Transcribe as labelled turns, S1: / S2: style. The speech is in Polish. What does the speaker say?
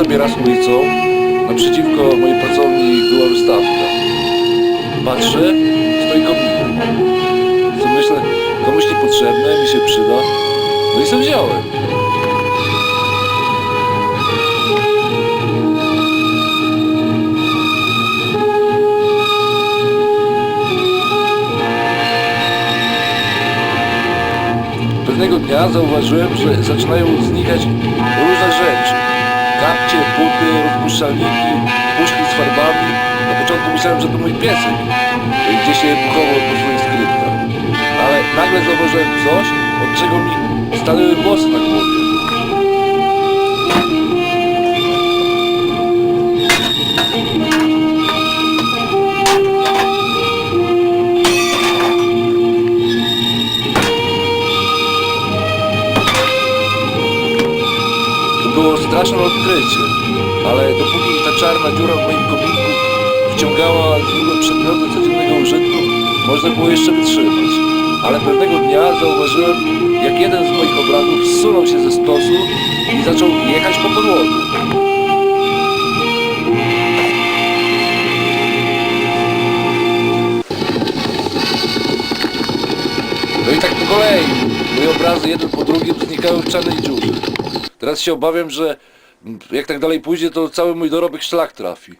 S1: sobie raz ulicą, naprzeciwko mojej pracowni była wystawka. Patrzę, stoi kominek. Co myślę, komuś niepotrzebne, mi się przyda. No i sobie wziąłem. Pewnego dnia zauważyłem, że zaczynają znikać różne rzeczy. Kapcie, buty, rozpuszczalniki, puszki z farbami. Na początku myślałem, że to mój piesek, i gdzie się pochował po swoich skrytkach. Ale nagle zauważyłem coś, od czego mi stanęły włosy na głowie. Było straszne odkrycie, ale dopóki ta czarna dziura w moim kominku wciągała zwykłe przedmioty codziennego użytku, można było jeszcze wytrzymać. Ale pewnego dnia zauważyłem, jak jeden z moich obrazów zsunął się ze stosu i zaczął jechać po podłodze. No i tak po kolei. Moje obrazy jeden po drugim znikały w czarnej dziurze. Teraz się obawiam, że jak tak dalej pójdzie, to cały mój dorobek szlak trafi.